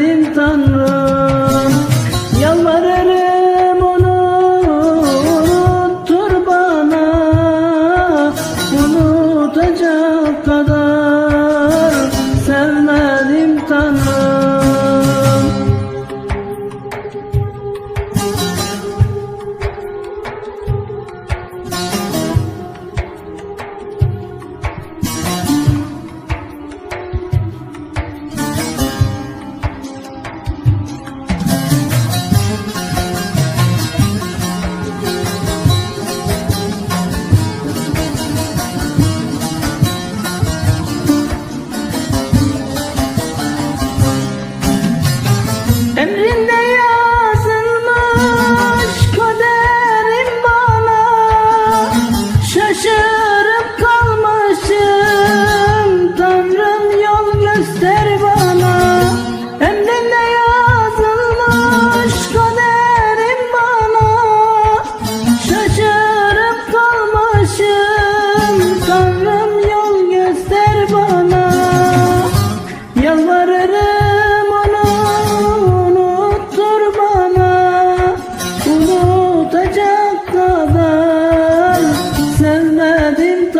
verdin Tanrım Yalvarırım onu unuttur bana Unutacağım.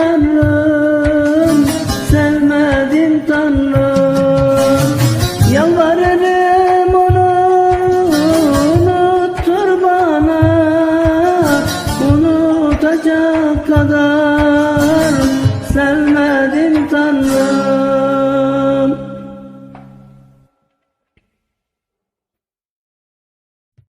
Tanrım Sevmedim Tanrım. Yalvarırım onu Unuttur bana. Unutacak kadar Sevmedim Tanrım.